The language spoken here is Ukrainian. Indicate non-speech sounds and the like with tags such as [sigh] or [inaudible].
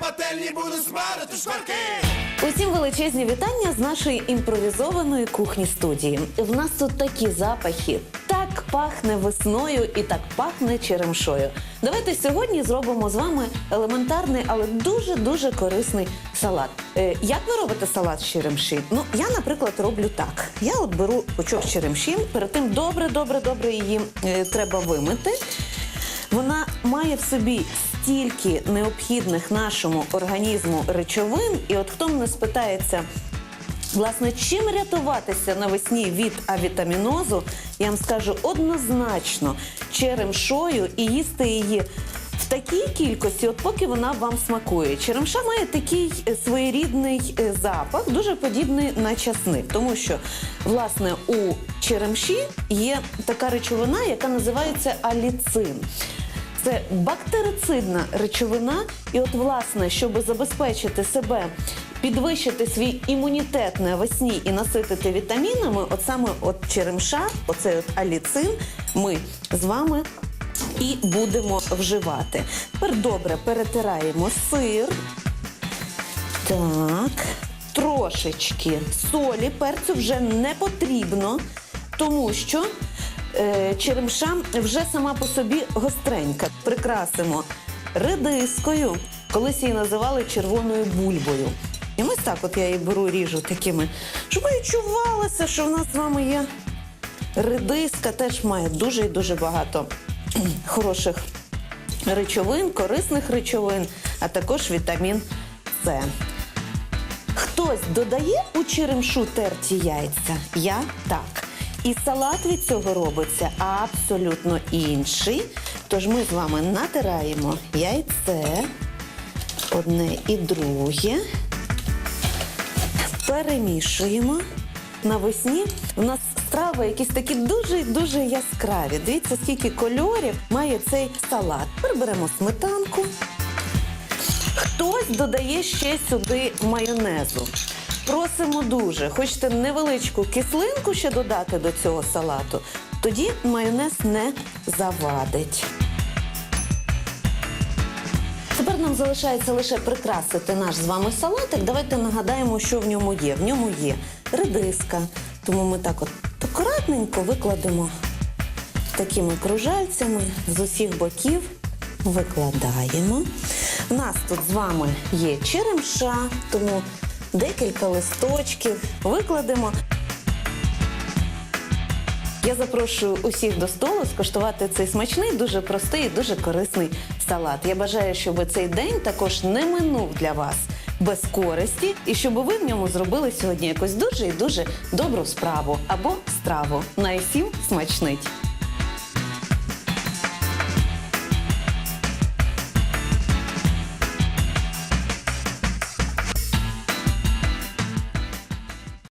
пательні буду смарити шкварки. Усім величезні вітання з нашої імпровізованої кухні студії. В нас тут такі запахи. Так пахне весною і так пахне черемшою. Давайте сьогодні зробимо з вами елементарний, але дуже дуже корисний салат. Е, як ви робите салат з черемші? Ну я, наприклад, роблю так. Я от беру пучок черемші, перед тим добре, добре, добре її е, треба вимити. Вона має в собі стільки необхідних нашому організму речовин, і от хто мене спитається, власне, чим рятуватися навесні від авітамінозу, я вам скажу однозначно черемшою і їсти її. В такій кількості, от поки вона вам смакує. Черемша має такий е, своєрідний е, запах, дуже подібний на часник, тому що власне у черемші є така речовина, яка називається аліцин. Це бактерицидна речовина, і от, власне, щоб забезпечити себе, підвищити свій імунітет навесні і наситити вітамінами, от саме от черемша, оцей от аліцин, ми з вами і будемо вживати. Тепер добре перетираємо сир. Так, трошечки солі, перцю вже не потрібно, тому що черемша вже сама по собі гостренька. Прикрасимо редискою, колись її називали червоною бульбою. І ось так от я її беру, ріжу такими, щоб відчувалося, що в нас з вами є редиска, теж має дуже і дуже багато [clears throat] хороших речовин, корисних речовин, а також вітамін С. Хтось додає у черемшу терті яйця? Я так. І салат від цього робиться абсолютно інший. Тож ми з вами натираємо яйце, одне і друге, перемішуємо. Навесні у нас страви якісь такі дуже-дуже яскраві. Дивіться, скільки кольорів має цей салат. Тепер беремо сметанку. Хтось додає ще сюди майонезу. Просимо дуже. Хочете невеличку кислинку ще додати до цього салату, тоді майонез не завадить. Тепер нам залишається лише прикрасити наш з вами салатик. Давайте нагадаємо, що в ньому є. В ньому є редиска, тому ми так от акуратненько викладемо такими кружальцями з усіх боків. Викладаємо. У нас тут з вами є черемша, тому декілька листочків викладемо. Я запрошую усіх до столу скуштувати цей смачний, дуже простий і дуже корисний салат. Я бажаю, щоб цей день також не минув для вас без користі, і щоб ви в ньому зробили сьогодні якусь дуже і дуже добру справу або страву. Найсім смачнить!